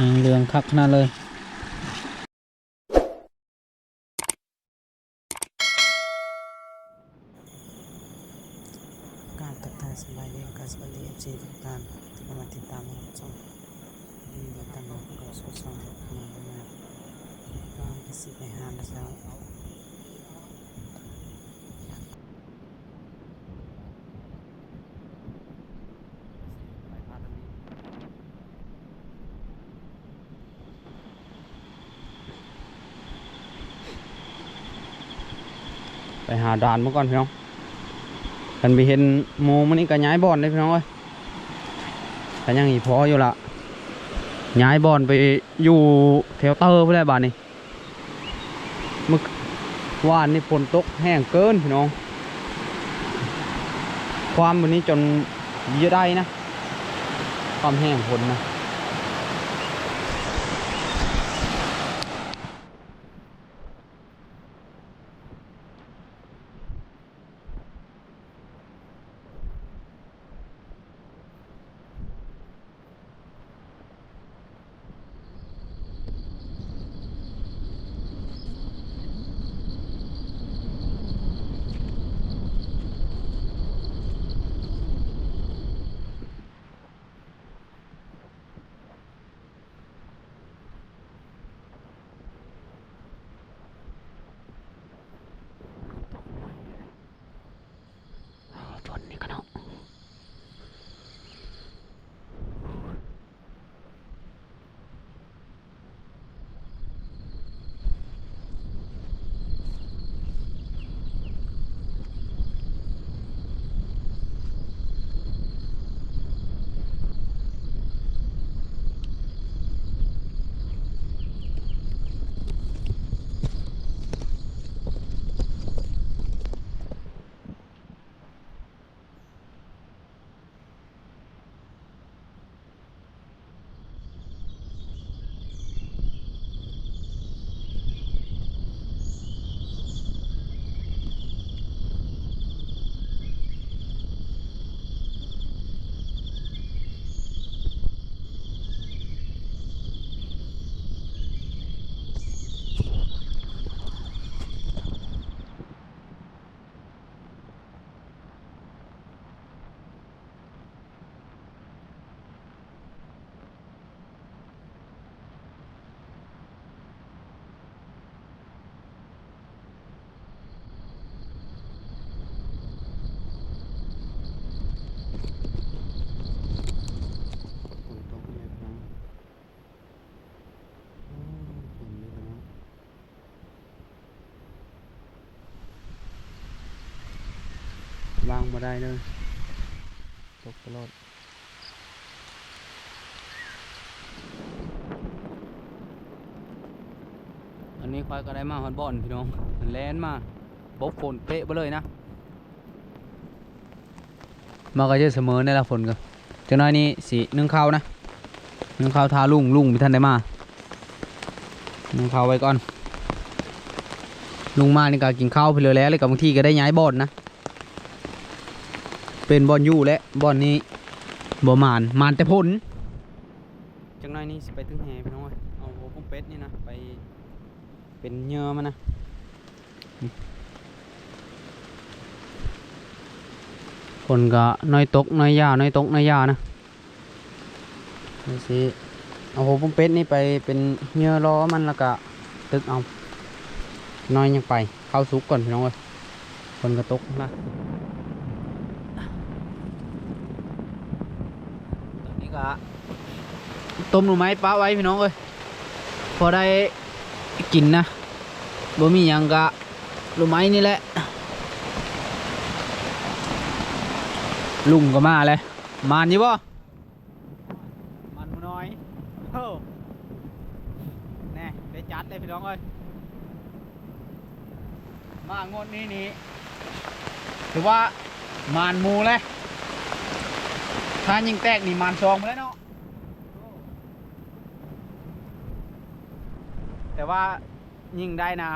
นางเรืองคักขนาดเลย การตัดทายสบายดีการสบายดีเอฟซีทุกท่านที่กำลังติดตามรับชมมีรายการเราเราสดสดมาแล้วนะวางไปสิไปหาแล้ว ไป หาด่านมาก่อนพี่น้องกันไปเห็นโมมันนี่ก็ย้ายบอลได้พี่น้องเอ้ยแต่ยังอีพออยู่ละย้ายบอลไปอยู่แถวเตอร์เพื่อได้บานนี่เมื่อวานนี่ฝนตกแห้งเกินพี่น้อง ความวันนี้จนเยอะได้นะ ความแห้งฝนนะ วางมาได้เลยตกตลอดอันนี้ควายก็ได้มาฮอดบอนพี่น้องมันแลนมาบกฝนเป๊ะไปเลยนะ มาก็จะเสมอในละฝนก็จังน้อยนี้สีนึ่งข้าวนะนึ่งข้าวทาลุงลุงพี่ท่านได้มานึ่งข้าวไว้ก่อนลุงมานี่ก็กินข้าวไปเลยแล้วเลยกับบางทีก็ได้ย้ายบอนนะ เป็นบอนอยู่และบอนนี้บ่มานมานแต่ผลจังน้อยนี้สิไปถึงแห่พี่น้องเอ้ยเอาหัวพุ่มเป็ดนี่นะไปเป็นเหยื่อมันนะคนก็น้อยตกน้อยยาน้อยตกน้อยยานะนี่สิเอาหัวพุ่มเป็ดนี่ไปเป็นเหยื่อรอมันแล้วก็ตึกเอาน้อยยังไปเข้าซุกก่อนพี่น้องเอ้ยคนก็ตกนะตอนนี้ ก็ต้มหนูไม้ป้าไว้พี่น้องเอ้ยพอได้กินนะบ่มียังกะหนูไม้นี่แหละ ลุงก็มาเลยมานอยู่บ่มันน้อยเฮ้แน่ได้จัดเลยพี่น้องเอ้ยมางวดนี้นี่ถือว่ามานมูเลย ถ้ายิงแตกนี่มานซองไปแล้วเนาะ แต่ว่ายิงได้นะ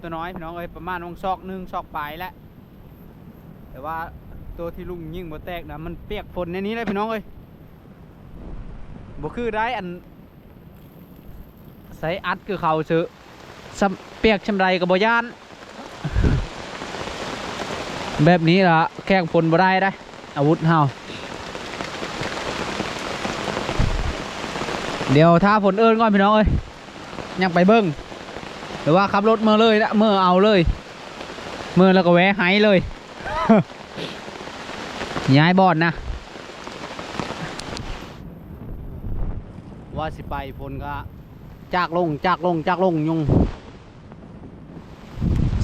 ตัวน้อยพี่น้องเอ้ยประมาณวงซอกหนึ่งซอกปลายแล้วแต่ว่าตัวที่ลุงยิงบ่แตกนะมันเปียกฝนในนี้เลยพี่น้องเอ้ยบ่คือได้อันส่อัดคือเขาซื้อเปียกชำไรกับบย่าน แบบนี้ละแข่งพลบ่ได้ได้อาวุธเฮา เดี๋ยวถ้าผลเอิญก่อนพี่น้องเอ้ยยังไปเบิ้งหรือว่าขับรถเมื่อเลยนะเมื่อเอาเลยเมื่อแล้วก็แวะไห้เลยย้ายบอดนะ ว่าสิไปพลก็จากลงจากลงจากลงยุง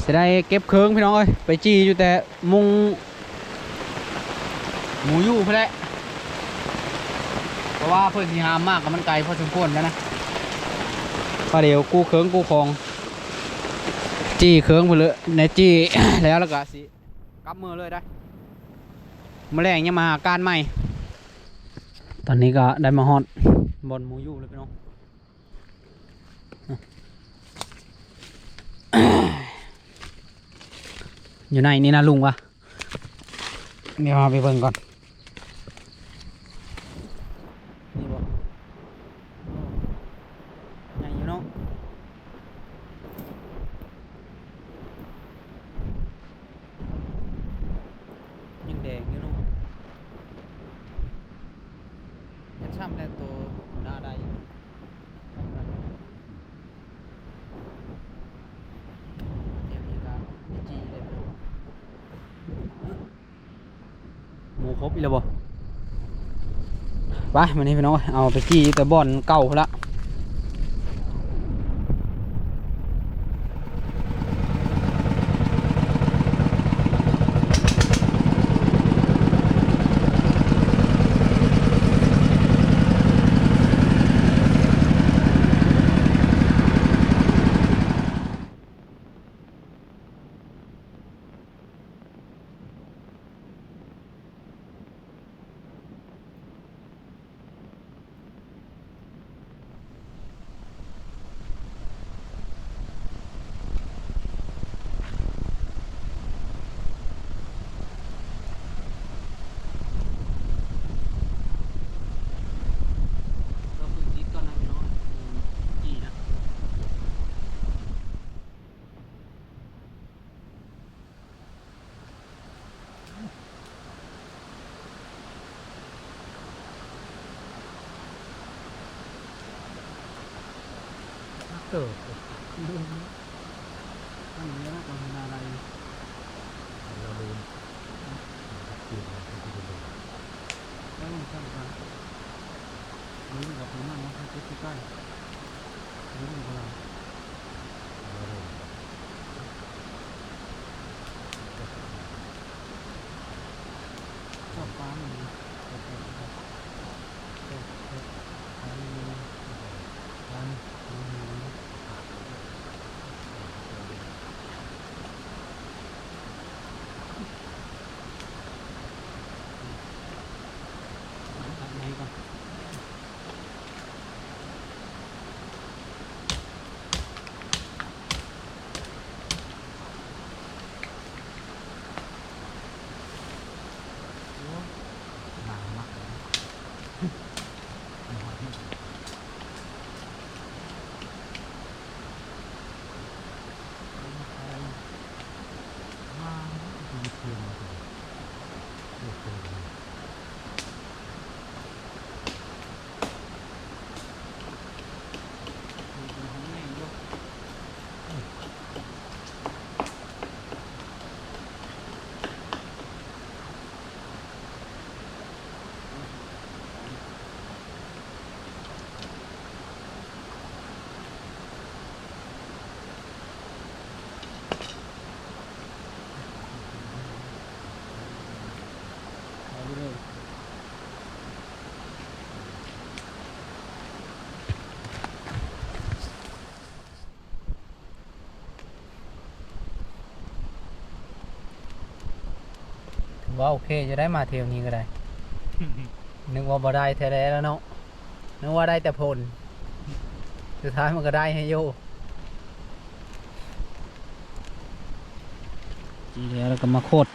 จะได้เก็บเครื่องพี่น้องเอ้ยไปจีอยู่แต่มุงหมูยู่เพื่อแหละ เพราะว่าเพื่อนที่หามมากกับมันไกลพอสมควรแล้วนะพอเดี๋ยวกู้เคืองกู้ของ จี้เคืองไปเลยในจี้แล้วแล้วก็สิกลับมือเลยได้แมาแรงยังมาหาการใหม่ ตอนนี้ก็ได้มาฮอดบนมูยู่เลยพี่น้องอยู่ไหนนี่นะลุงวะเดี๋ยวเอาไปเบิ่งก่อนบ่ใหญ่อยู่เนาะยังแดงอยู่เนาะยัง ช้ำแต่ตัวหน้าได้อยู่เดี๋ยวนี้ก็ไปจี้เลยพี่น้องหมูครบอีกแล้วบ่ไปมันนี่พี่น้องเอาไปจี้แต่บอนเก่าละก็คือจิตก่อนนะพี่น้องจี้นะ เว่าโอเคจะได้มาเทวนี้ก็ได้ นึกว่าบ่ได้แท้ๆแล้วเนาะนึกว่าได้แต่ผลสุดท้ายมันก็ได้ให้โยทีแล้วเราก็มาโคตร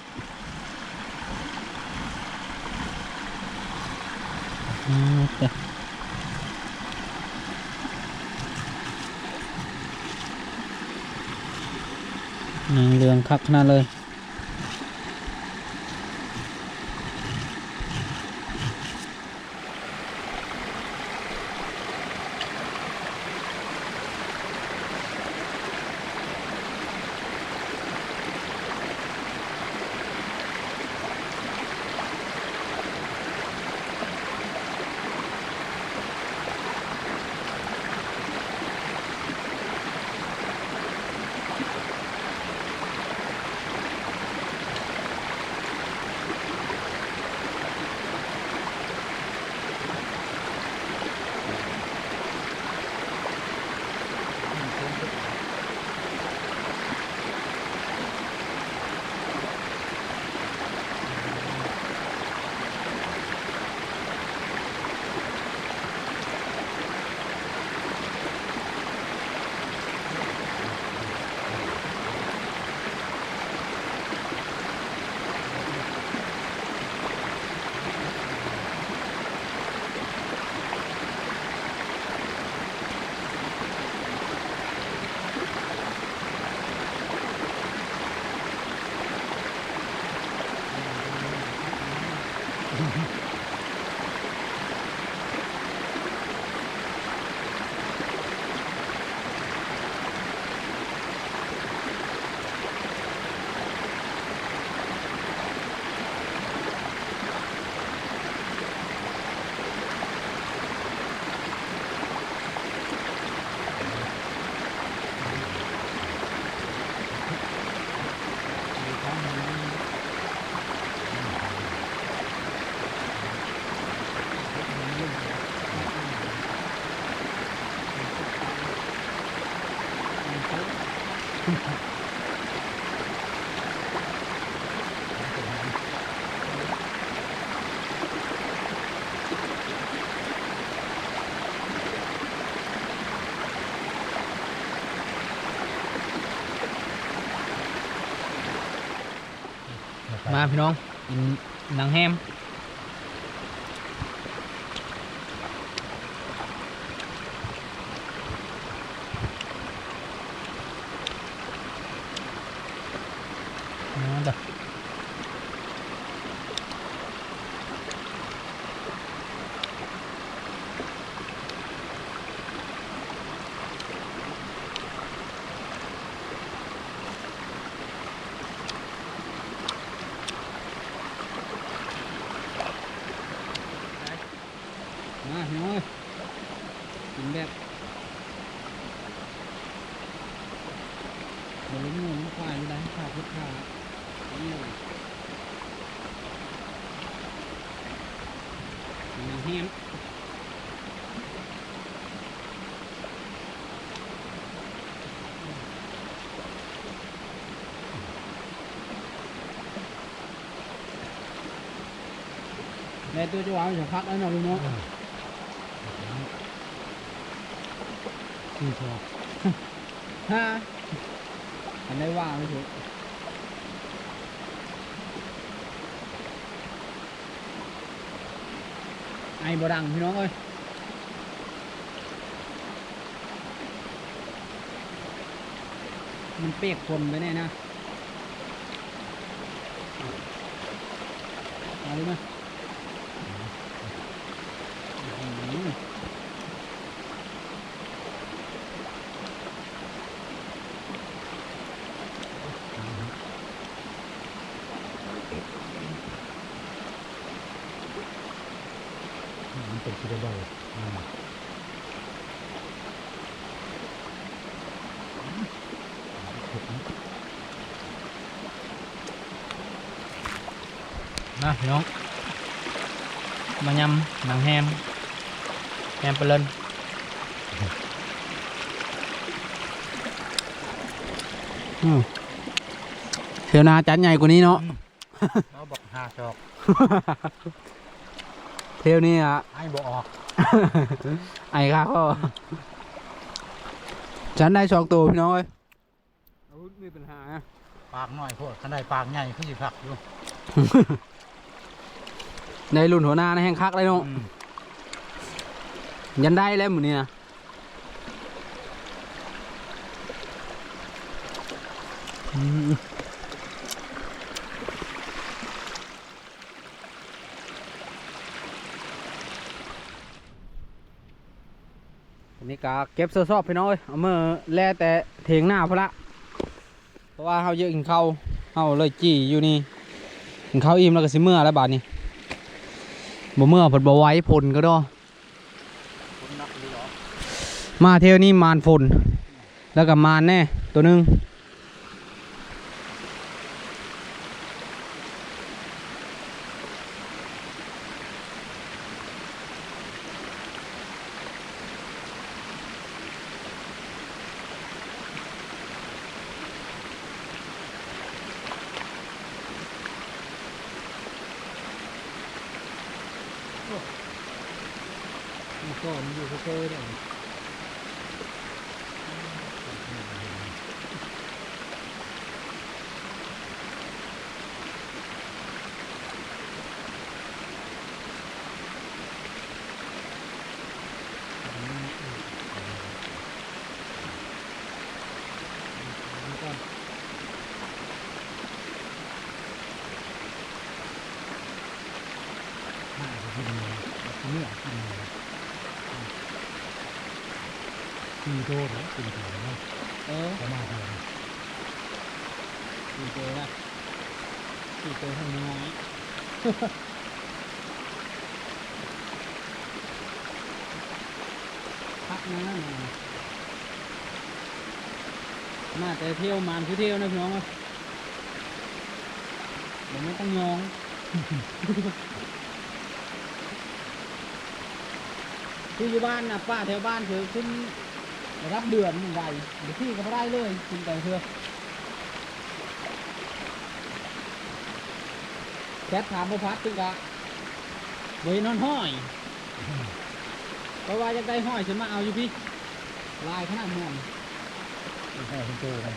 นึ่งเรืองคักขนาดเลย พี่น้องกินหนังแฮมมาเด้อมาพี่น้องเอ้ยกินแบบ บริมูนควายไม่ได้ขาดพุทธานี่เลยหนังแฮมแม่ตัวจะวางอยู่พักแล้วนะลุงเนาะสี่ชอฮ่าันได้ว่าไม่ถูกไอ้บดังพี่น้องเอ้ยมันเปียกคนไปแน่นะเอาเลยไห มันเป็นคิดได้อืมมาพี่น้องมายำหนังแฮมแฮมเปลนอืมเทียวนาจัดใหญ่กว่านี้เนาะเขาบอกห้าจอก เที่ยวนี้อะไอ้บอกออก ไอ้ข้าก็ฉันได้สองตัวพี่น้องเอ้ยอาวุธมีปัญหาปากหน่อยพวกขันได้ปากใหญ่ขึ้นสิคักอยู่ในรุ่นหัวหน้าในะแห้งคักเลยเนาะยันได้แล้วหมือนี้นะอืม นี่กะเก็บเสื้อซอบพี่น้องเอ้ยเอามื่อแล่แต่เถียงหน้าพอละเพราะว่าเขาเยอะกินข้าวเขาเลยจี้อยู่นี่กินข้าวอิ่มแล้วก็สิเมื่อแล้วบาดนี้บ่เมื่อผลบ่ไว้ผลก็ดอมาเที่ยวนี้มานฝนแล้วก็มานแน่ตัวหนึง มันก็มันอยู่เฉยๆเนี่ย น่าจะกินเลยกินเนี่ยกินเลยกิน โดดนะกินถั่วนะเออประมาณเดียวนะสี่ตัวละสี่ตัวทำยังไงพักนะมามาแต่เที่ยวมันคือเที่ยวนะพี่น้องเอ้ยเดี๋ยวไม่ต้องยองคืออยู่บ้านนะป้าแถวบ้านคือขึ้น รับเดือนมันไวเดี๋ยวพี่ก็ไม่ได้เลยกินแต่เถอะแคทถามบ่พัดตึกอะเวนอนห้อยเพราะว่าจะได้ห้อยฉันมาเอาอยู่พี่ ลายขนาดม่วงไม่ใช่คุณโตกัน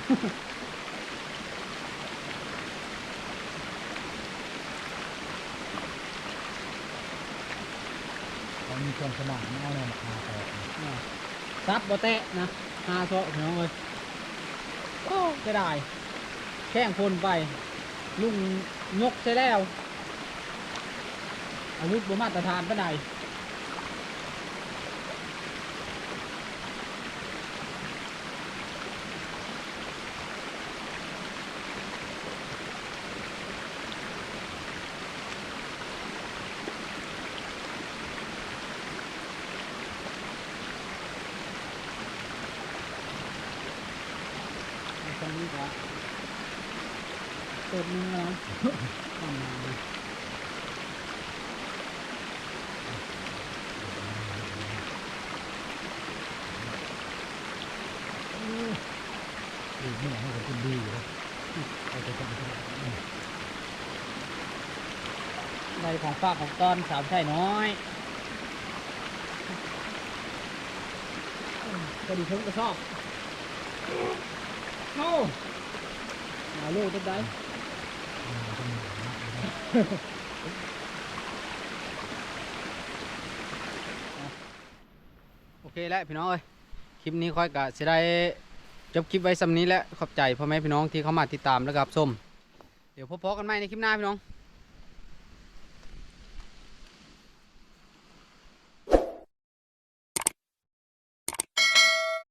เขามีความสมานเอาเนี่ยมาต่อ ซับบ่แตะนะหาโซะพี่น้องเลยโอ้จะได้ แข้งคนไป ลุงนกใช่แล้วอาวุธบ่มาตรฐานปานใดตอนนี้ก็เปิดมือแล้วทำงานดี ดีเนี่ยให้คนกินดีอยู่เลยเอาไปทำ ได้ ของฝากของตอนสาวใช่น้อยก็ดีเพิ่งก็ชอบโอ้มาลูกต้นได้โอเคแล้วพี่น้องเอ้ยคลิปนี้ค่อยกะจะได้จบคลิปไว้สำนี้แล้วขอบใจพ่อแม่พี่น้องที่เข้ามาติดตามแล้วกับส้มเดี๋ยวพบกันใหม่ในคลิปหน้าพี่น้อง